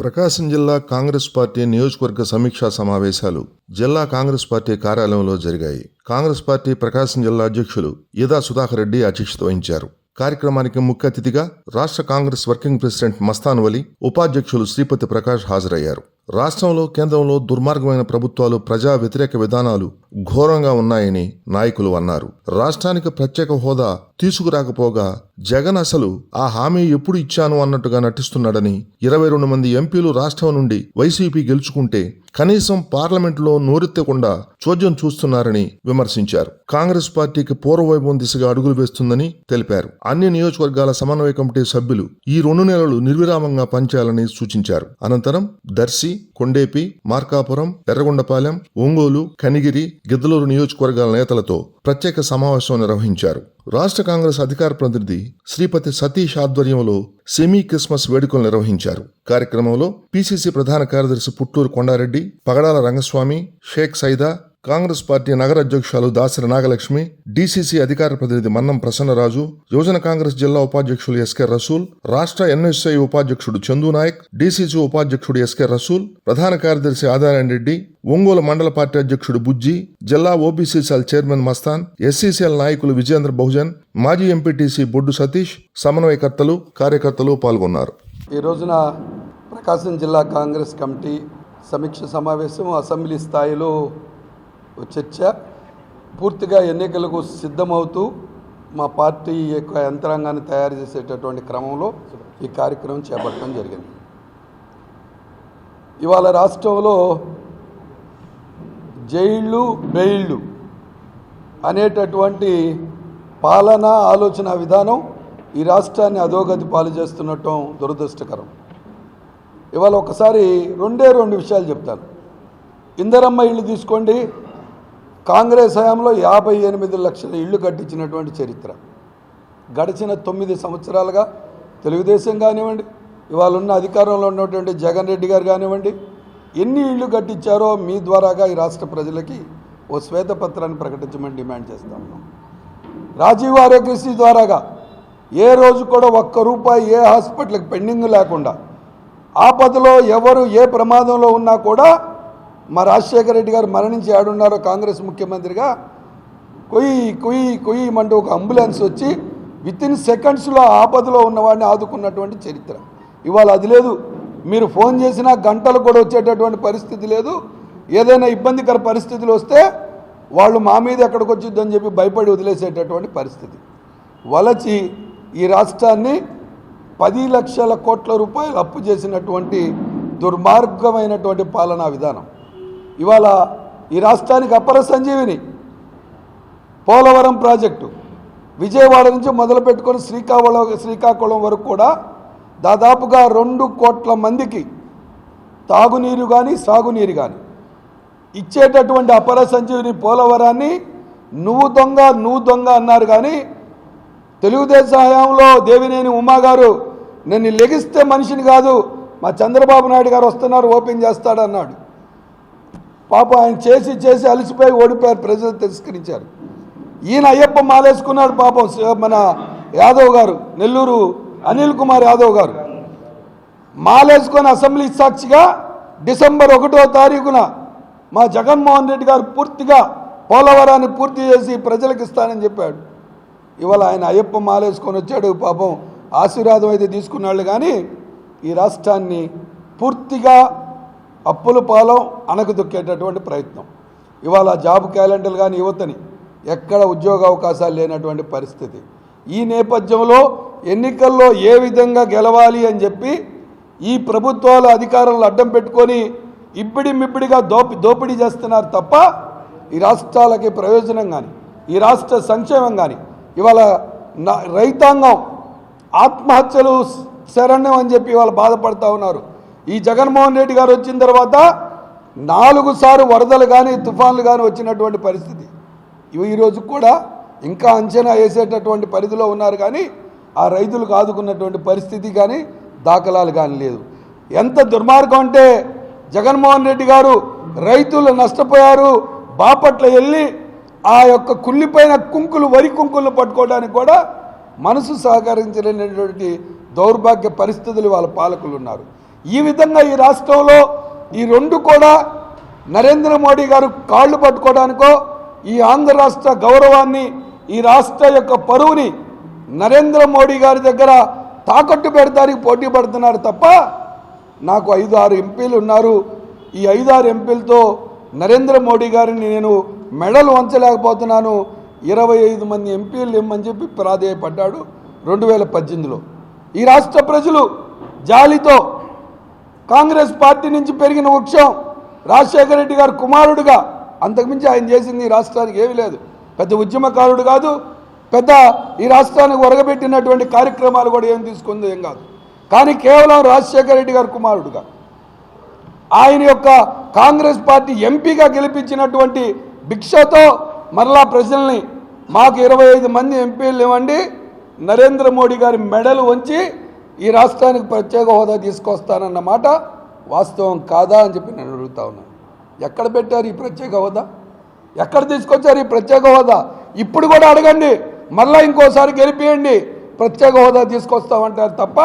ప్రకాశం జిల్లా కాంగ్రెస్ పార్టీ నియోజకవర్గ సమీక్షా సమావేశాలు జిల్లా కాంగ్రెస్ పార్టీ కార్యాలయంలో జరిగాయి. కాంగ్రెస్ పార్టీ ప్రకాశం జిల్లా అధ్యక్షులు ఇదా సుధాకర్ రెడ్డి అధ్యక్షత వహించారు. కార్యక్రమానికి ముఖ్య అతిథిగా రాష్ట్ర కాంగ్రెస్ వర్కింగ్ ప్రెసిడెంట్ మస్తాన్ వలి ఉపాధ్యక్షులు శ్రీపతి ప్రకాష్ హాజరయ్యారు. రాష్ట్రంలో కేంద్రంలో దుర్మార్గమైన ప్రభుత్వాలు ప్రజా వ్యతిరేక విధానాలు ఘోరంగా ఉన్నాయని నాయకులు అన్నారు. రాష్ట్రానికి ప్రత్యేక హోదా తీసుకురాకపోగా జగన్ అసలు ఆ హామీ ఎప్పుడు ఇచ్చాను అన్నట్టుగా నటిస్తున్నాడని ఇరవై రెండు మంది ఎంపీలు రాష్ట్రం నుండి వైసీపీ గెలుచుకుంటే కనీసం పార్లమెంటులో నోరెత్తకుండా చోద్యం చూస్తున్నారని విమర్శించారు. కాంగ్రెస్ పార్టీకి పూర్వవైభవం దిశగా అడుగులు వేస్తుందని తెలిపారు. అన్ని నియోజకవర్గాల సమన్వయ కమిటీ సభ్యులు ఈ రెండు నెలలు నిర్విరామంగా పనిచేయాలని సూచించారు. అనంతరం దర్శి కొండేపి మార్కాపురం ఎర్రగొండపాలెం ఒంగోలు కనిగిరి గిద్దలూరు నియోజకవర్గాల నేతలతో ప్రత్యేక సమావేశం నిర్వహించారు. రాష్ట్ర కాంగ్రెస్ అధికార ప్రతినిధి శ్రీపతి సతీష్ ఆధ్వర్యంలో సెమీ క్రిస్మస్ వేడుకలు నిర్వహించారు. కార్యక్రమంలో పిసిసి ప్రధాన కార్యదర్శి పుట్టూరు కొండారెడ్డి పగడాల రంగస్వామి షేక్ సైదా కాంగ్రెస్ పార్టీ నగర అధ్యక్షులు దాసరి నాగలక్ష్మి డీసీసీ అధికార ప్రతినిధి మన్నం ప్రసన్నరాజు యువజన కాంగ్రెస్ జిల్లా ఉపాధ్యక్షులు ఎస్కే రసూల్ రాష్ట్ర ఎన్ఎస్ఐ ఉపాధ్యక్షుడు చందు నాయక్ డీసీసీ ఉపాధ్యక్షుడు ఎస్కే రసూల్ ప్రధాన కార్యదర్శి ఆదారాయణ రెడ్డి ఒంగోలు మండల పార్టీ అధ్యక్షుడు బుజ్జి జిల్లా OBC cell chairman Mastan SCCL నాయకులు విజేంద్ర బహుజన్ మాజీ ఎంపీటీసీ బొడ్డు సతీష్ సమన్వయకర్తలు కార్యకర్తలు పాల్గొన్నారు. ఈ రోజున ప్రకాశం జిల్లా కాంగ్రెస్ కమిటీ సమీక్ష సమావేశం అసెంబ్లీ స్థాయిలో చర్చ పూర్తిగా ఎన్నికలకు సిద్ధమవుతూ మా పార్టీ యొక్క యంత్రాంగాన్ని తయారు చేసేటటువంటి క్రమంలో ఈ కార్యక్రమం చేపట్టడం జరిగింది. ఇవాళ రాష్ట్రంలో జైళ్ళు బెయిళ్ళు అనేటటువంటి పాలన ఆలోచన విధానం ఈ రాష్ట్రాన్ని అధోగతి పాలు చేస్తుండటం దురదృష్టకరం. ఇవాళ ఒకసారి రెండే రెండు విషయాలు చెప్తాను. ఇందరమ్మ ఇల్లు తీసుకోండి కాంగ్రెస్ హయాంలో యాభై ఎనిమిది లక్షల ఇళ్ళు కట్టించినటువంటి చరిత్ర. గడిచిన తొమ్మిది సంవత్సరాలుగా తెలుగుదేశం కానివ్వండి ఇవాళ ఉన్న అధికారంలో ఉన్నటువంటి జగన్ రెడ్డి గారు కానివ్వండి ఎన్ని ఇళ్ళు కట్టించారో మీ ద్వారాగా ఈ రాష్ట్ర ప్రజలకి ఓ శ్వేతపత్రాన్ని ప్రకటించమని డిమాండ్ చేస్తా ఉన్నాం. రాజీవ్ ఆరోగ్యశ్రీ ద్వారాగా ఏ రోజు కూడా ఒక్క రూపాయి ఏ హాస్పిటల్కి పెండింగ్ లేకుండా ఆపదలో ఎవరు ఏ ప్రమాదంలో ఉన్నా కూడా మా రాజశేఖర రెడ్డి గారు మరణించి ఆడున్నారో కాంగ్రెస్ ముఖ్యమంత్రిగా కొయ్యి కొయ్యి కొయ్యి అంటూ ఒక అంబులెన్స్ వచ్చి విత్ ఇన్ సెకండ్స్లో ఆపదలో ఉన్నవాడిని ఆదుకున్నటువంటి చరిత్ర. ఇవాళ అది లేదు. మీరు ఫోన్ చేసినా గంటలు కూడా వచ్చేటటువంటి పరిస్థితి లేదు. ఏదైనా ఇబ్బందికర పరిస్థితులు వస్తే వాళ్ళు మా మీద ఎక్కడికి వచ్చిద్దని చెప్పి భయపడి వదిలేసేటటువంటి పరిస్థితి. వలచి ఈ రాష్ట్రాన్ని పది లక్షల కోట్ల రూపాయలు అప్పు చేసినటువంటి దుర్మార్గమైనటువంటి పాలనా విధానం. ఇవాళ ఈ రాష్ట్రానికి అపర సంజీవిని పోలవరం ప్రాజెక్టు. విజయవాడ నుంచి మొదలుపెట్టుకొని శ్రీకాకుళం శ్రీకాకుళం వరకు కూడా దాదాపుగా రెండు కోట్ల మందికి తాగునీరు కానీ సాగునీరు కానీ ఇచ్చేటటువంటి అపర సంజీవిని పోలవరాన్ని నువ్వు దొంగ నువ్వు దొంగ అన్నారు కానీ తెలుగుదేశం హయాంలో దేవినేని ఉమా గారు నేను లెగిస్తే మనిషిని కాదు మా చంద్రబాబు నాయుడు గారు వస్తున్నారు ఓపెన్ చేస్తాడన్నాడు. పాప ఆయన చేసి చేసి అలసిపోయి ఓడిపోయారు ప్రజలు తిరస్కరించారు. ఈయన అయ్యప్ప మాలేసుకున్నాడు పాపం మన యాదవ్ గారు నెల్లూరు అనిల్ కుమార్ యాదవ్ గారు. మాలేసుకొని అసెంబ్లీ సాక్షిగా డిసెంబర్ ఒకటో తారీఖున మా జగన్మోహన్ రెడ్డి గారు పూర్తిగా పోలవరాన్ని పూర్తి చేసి ప్రజలకు ఇస్తానని చెప్పాడు. ఇవాళ ఆయన అయ్యప్ప మాలేసుకొని వచ్చాడు పాపం ఆశీర్వాదం అయితే తీసుకున్నాళ్ళు కానీ ఈ రాష్ట్రాన్ని పూర్తిగా అప్పుల పాలం అణగదొక్కేటటువంటి ప్రయత్నం. ఇవాళ జాబ్ క్యాలెండర్లు కానీ యువతని ఎక్కడ ఉద్యోగ అవకాశాలు లేనటువంటి పరిస్థితి. ఈ నేపథ్యంలో ఎన్నికల్లో ఏ విధంగా గెలవాలి అని చెప్పి ఈ ప్రభుత్వాలు అధికారులను అడ్డం పెట్టుకొని ఇబ్బిడిమిబ్బిడిగా దోపి దోపిడీ చేస్తున్నారు తప్ప ఈ రాష్ట్రాలకి ప్రయోజనం కానీ ఈ రాష్ట్ర సంక్షేమం కానీ ఇవాళ రైతాంగం ఆత్మహత్యలు శరణ్యం అని చెప్పి వాళ్ళు బాధపడతా ఉన్నారు. ఈ జగన్మోహన్ రెడ్డి గారు వచ్చిన తర్వాత నాలుగు సార్లు వరదలు కానీ తుఫాన్లు కానీ వచ్చినటువంటి పరిస్థితి. ఇవి ఈరోజు కూడా ఇంకా అంచనా వేసేటటువంటి పరిధిలో ఉన్నారు కానీ ఆ రైతులకు ఆదుకున్నటువంటి పరిస్థితి కానీ దాఖలాలు కానీ లేదు. ఎంత దుర్మార్గం అంటే జగన్మోహన్ రెడ్డి గారు రైతులు నష్టపోయారు బాపట్ల వెళ్ళి ఆ యొక్క కుళ్ళిపోయిన కుంకులు వరి కుంకులు పట్టుకోవడానికి కూడా మనసు సహకరించలేనటువంటి దౌర్భాగ్య పరిస్థితులు వాళ్ళ పాలకులు ఉన్నారు. ఈ విధంగా ఈ రాష్ట్రంలో ఈ రెండు కూడా నరేంద్ర మోడీ గారు కాళ్ళు పట్టుకోవడానికో ఈ ఆంధ్ర రాష్ట్ర గౌరవాన్ని ఈ రాష్ట్ర యొక్క పరువుని నరేంద్ర మోడీ గారి దగ్గర తాకట్టు పెడతానికి పోటీ పడుతున్నారు తప్ప నాకు ఐదు ఆరు ఎంపీలు ఉన్నారు. ఈ ఐదు ఆరు ఎంపీలతో నరేంద్ర మోడీ గారిని నేను మెడలు వంచలేకపోతున్నాను. ఇరవై ఐదు మంది ఎంపీలు ఇమ్మని చెప్పి ప్రాధేయపడ్డాడు రెండు వేల పద్దెనిమిదిలో. ఈ రాష్ట్ర ప్రజలు జాలితో కాంగ్రెస్ పార్టీ నుంచి పెరిగిన వృక్షం రాజశేఖర రెడ్డి గారు కుమారుడుగా అంతకుమించి ఆయన చేసింది ఈ రాష్ట్రానికి ఏమీ లేదు. పెద్ద ఉద్యమకారుడు కాదు పెద్ద ఈ రాష్ట్రానికి ఒరగబెట్టినటువంటి కార్యక్రమాలు కూడా ఏం తీసుకుంది ఏం కాదు. కానీ కేవలం రాజశేఖర రెడ్డి గారు కుమారుడుగా ఆయన యొక్క కాంగ్రెస్ పార్టీ ఎంపీగా గెలిపించినటువంటి భిక్షతో మరలా ప్రజల్ని మాకు ఇరవై ఐదు మంది ఎంపీలు ఇవ్వండి నరేంద్ర మోడీ గారి మెడలు వంచి ఈ రాష్ట్రానికి ప్రత్యేక హోదా తీసుకొస్తానన్న మాట వాస్తవం కాదా అని చెప్పి నేను అడుగుతా ఉన్నాను ఎక్కడ పెట్టారు ఈ ప్రత్యేక హోదా? ఎక్కడ తీసుకొచ్చారు ఈ ప్రత్యేక హోదా? ఇప్పుడు కూడా అడగండి. మళ్ళీ ఇంకోసారి గెలిపియండి. ప్రత్యేక హోదా తీసుకొస్తామంటారు తప్ప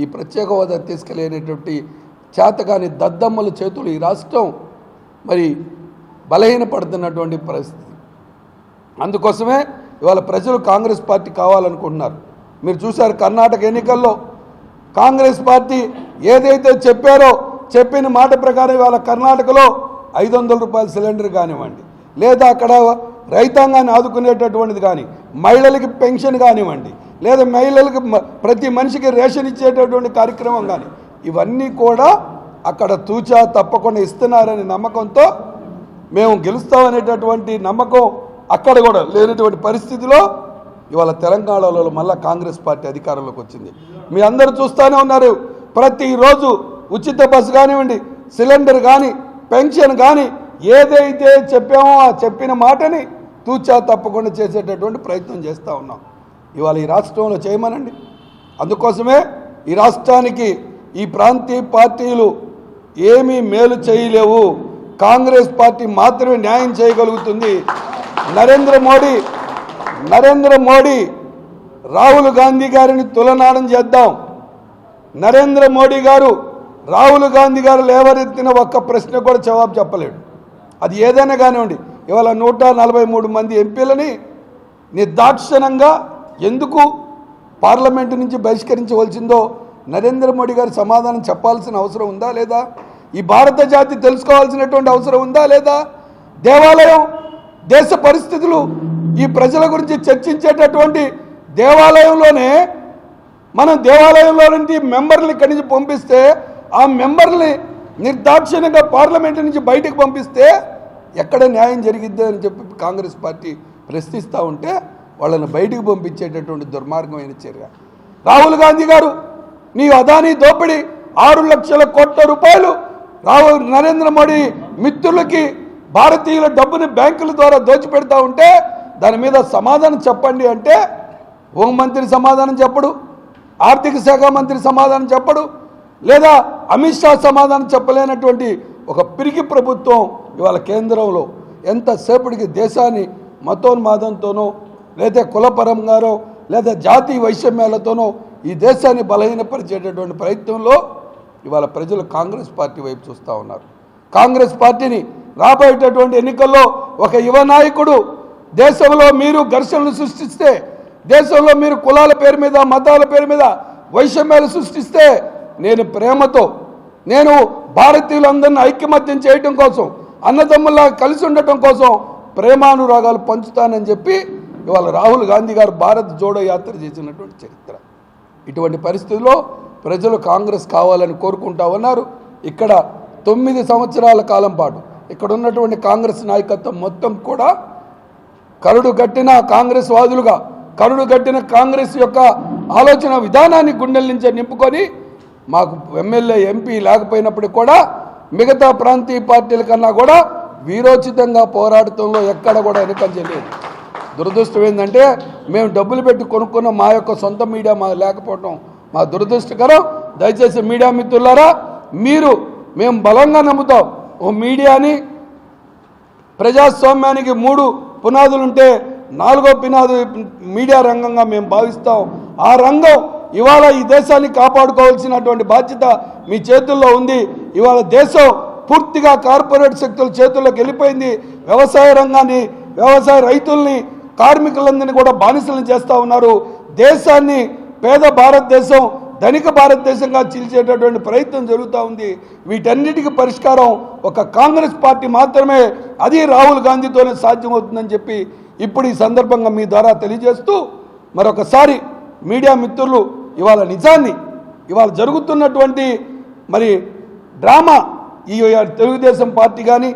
ఈ ప్రత్యేక హోదా తీసుకెళ్ళేటటువంటి చేతకాని దద్దమ్మల చేతులు ఈ రాష్ట్రం మరి బలహీనపడుతున్నటువంటి పరిస్థితి. అందుకోసమే ఇవాళ ప్రజలు కాంగ్రెస్ పార్టీ కావాలనుకుంటున్నారు. మీరు చూశారు కర్ణాటక ఎన్నికల్లో కాంగ్రెస్ పార్టీ ఏదైతే చెప్పారో చెప్పిన మాట ప్రకారం ఇవాళ కర్ణాటకలో ఐదు వందల రూపాయల సిలిండర్ కానివ్వండి లేదా అక్కడ రైతాంగాన్ని ఆదుకునేటటువంటిది కానీ మహిళలకి పెన్షన్ కానివ్వండి లేదా మహిళలకు ప్రతి మనిషికి రేషన్ ఇచ్చేటటువంటి కార్యక్రమం కానీ ఇవన్నీ కూడా అక్కడ తూచా తప్పకుండా ఇస్తున్నారనే నమ్మకంతో మేము గెలుస్తామనేటటువంటి నమ్మకం అక్కడ కూడా లేనటువంటి పరిస్థితిలో ఇవాళ తెలంగాణలో మళ్ళా కాంగ్రెస్ పార్టీ అధికారంలోకి వచ్చింది. మీ అందరూ చూస్తూనే ఉన్నారు. ప్రతిరోజు ఉచిత బస్సు కానివ్వండి సిలిండర్ కానీ పెన్షన్ కానీ ఏదైతే చెప్పామో ఆ చెప్పిన మాటని తూచా తప్పకుండా చేసేటటువంటి ప్రయత్నం చేస్తూ ఉన్నాం. ఇవాళ ఈ రాష్ట్రంలో చేయమనండి. అందుకోసమే ఈ రాష్ట్రానికి ఈ ప్రాంతీయ పార్టీలు ఏమీ మేలు చేయలేవు. కాంగ్రెస్ పార్టీ మాత్రమే న్యాయం చేయగలుగుతుంది. నరేంద్ర మోడీ నరేంద్ర మోడీ రాహుల్ గాంధీ గారిని తులనాడం చేద్దాం. నరేంద్ర మోడీ గారు రాహుల్ గాంధీ గారు లేవరెత్తిన ఒక్క ప్రశ్న కూడా జవాబు చెప్పలేడు. అది ఏదైనా కానివ్వండి ఇవాళ నూట నలభై మూడు మంది ఎంపీలని నిర్దాక్షిణంగా ఎందుకు పార్లమెంటు నుంచి బహిష్కరించవలసిందో నరేంద్ర మోడీ గారు సమాధానం చెప్పాల్సిన అవసరం ఉందా లేదా? ఈ భారత జాతి తెలుసుకోవాల్సినటువంటి అవసరం ఉందా లేదా? దేవాలయం దేశ పరిస్థితులు ఈ ప్రజల గురించి చర్చించేటటువంటి దేవాలయంలోనే మనం దేవాలయంలో నుంచి మెంబర్లు ఇక్కడి నుంచి పంపిస్తే ఆ మెంబర్ని నిర్దాక్షిణ్యంగా పార్లమెంట్ నుంచి బయటకు పంపిస్తే ఎక్కడ న్యాయం జరిగిద్ది అని చెప్పి కాంగ్రెస్ పార్టీ ప్రశ్నిస్తూ ఉంటే వాళ్ళని బయటికి పంపించేటటువంటి దుర్మార్గమైన చర్య. రాహుల్ గాంధీ గారు నీ అదానీ దోపిడీ ఆరు లక్షల కోట్ల రూపాయలు రాహుల్ నరేంద్ర మోడీ మిత్రులకి భారతీయుల డబ్బుని బ్యాంకుల ద్వారా దోచిపెడతా ఉంటే దాని మీద సమాధానం చెప్పండి అంటే హోంమంత్రి సమాధానం చెప్పడు ఆర్థిక శాఖ మంత్రి సమాధానం చెప్పడు లేదా అమిత్ షా సమాధానం చెప్పలేనటువంటి ఒక పిరికి ప్రభుత్వం ఇవాళ కేంద్రంలో ఎంతసేపటికి దేశాన్ని మతోన్మాదంతోనో లేదా కులపరంగానో లేదా జాతి వైషమ్యాలతోనో ఈ దేశాన్ని బలహీనపరిచేటటువంటి ప్రయత్నంలో ఇవాళ ప్రజలు కాంగ్రెస్ పార్టీ వైపు చూస్తూ ఉన్నారు. కాంగ్రెస్ పార్టీని రాబోయేటటువంటి ఎన్నికల్లో ఒక యువ నాయకుడు దేశంలో మీరు ఘర్షణలు సృష్టిస్తే దేశంలో మీరు కులాల పేరు మీద మతాల పేరు మీద వైషమ్యాలు సృష్టిస్తే నేను ప్రేమతో నేను భారతీయులందరినీ ఐక్యమత్యం చేయటం కోసం అన్నదమ్ముల్లా కలిసి ఉండటం కోసం ప్రేమానురాగాలు పంచుతానని చెప్పి ఇవాళ రాహుల్ గాంధీ గారు భారత్ జోడో యాత్ర చేసినటువంటి చరిత్ర. ఇటువంటి పరిస్థితుల్లో ప్రజలు కాంగ్రెస్ కావాలని కోరుకుంటా ఉన్నారు. ఇక్కడ తొమ్మిది సంవత్సరాల కాలం పాటు ఇక్కడ ఉన్నటువంటి కాంగ్రెస్ నాయకత్వం మొత్తం కూడా కరుడు కట్టిన కాంగ్రెస్ వాదులుగా కరుడు కట్టిన కాంగ్రెస్ యొక్క ఆలోచన విధానాన్ని గుండెల నుంచే నింపుకొని మాకు ఎమ్మెల్యే ఎంపీ లేకపోయినప్పటికీ కూడా మిగతా ప్రాంతీయ పార్టీల కన్నా కూడా వీరోచితంగా పోరాడటంలో ఎక్కడ కూడా వెనుకంజలేదు దురదృష్టం ఏంటంటే మేము డబ్బులు పెట్టి కొనుక్కున్న మా యొక్క సొంత మీడియా మా లేకపోవడం మా దురదృష్టకరం. దయచేసి మీడియా మిత్రులారా మీరు మేము బలంగా నమ్ముతాం. ఓ మీడియాని ప్రజాస్వామ్యానికి మూడు పునాదులు ఉంటే నాలుగో పునాది మీడియా రంగంగా మేము భావిస్తాం. ఆ రంగం ఇవాళ ఈ దేశాన్ని కాపాడుకోవాల్సినటువంటి బాధ్యత మీ చేతుల్లో ఉంది. ఇవాళ దేశం పూర్తిగా కార్పొరేట్ శక్తుల చేతుల్లోకి వెళ్ళిపోయింది. వ్యవసాయ రంగాన్ని వ్యవసాయ రైతుల్ని కార్మికులందరినీ కూడా బానిసలను చేస్తూ ఉన్నారు. దేశాన్ని పేద భారతదేశం ధనిక భారతదేశంగా చీల్చేటటువంటి ప్రయత్నం జరుగుతూ ఉంది. వీటన్నిటికీ పరిష్కారం ఒక కాంగ్రెస్ పార్టీ మాత్రమే. అది రాహుల్ గాంధీతోనే సాధ్యమవుతుందని చెప్పి ఇప్పుడు ఈ సందర్భంగా మీ ద్వారా తెలియజేస్తూ మరొకసారి మీడియా మిత్రులు ఇవాళ నిజాన్ని ఇవాళ జరుగుతున్నటువంటి మరి డ్రామా ఈ తెలుగుదేశం పార్టీ కానీ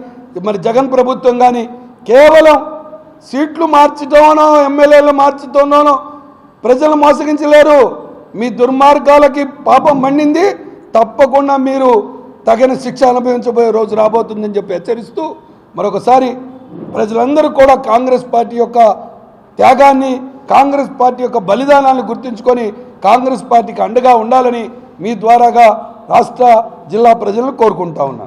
మరి జగన్ ప్రభుత్వం కానీ కేవలం సీట్లు మార్చటమనో ఎమ్మెల్యేలు మార్చటంలోనో ప్రజలు మోసగించలేరు. మీ దుర్మార్గాలకి పాపం మండింది తప్పకుండా మీరు తగిన శిక్ష అనుభవించబోయే రోజు రాబోతుందని చెప్పి హెచ్చరిస్తూ మరొకసారి ప్రజలందరూ కూడా కాంగ్రెస్ పార్టీ యొక్క త్యాగాన్ని కాంగ్రెస్ పార్టీ యొక్క బలిదానాన్ని గుర్తుంచుకొని కాంగ్రెస్ పార్టీకి అండగా ఉండాలని మీ ద్వారాగా రాష్ట్ర జిల్లా ప్రజలను కోరుకుంటా ఉన్నాను.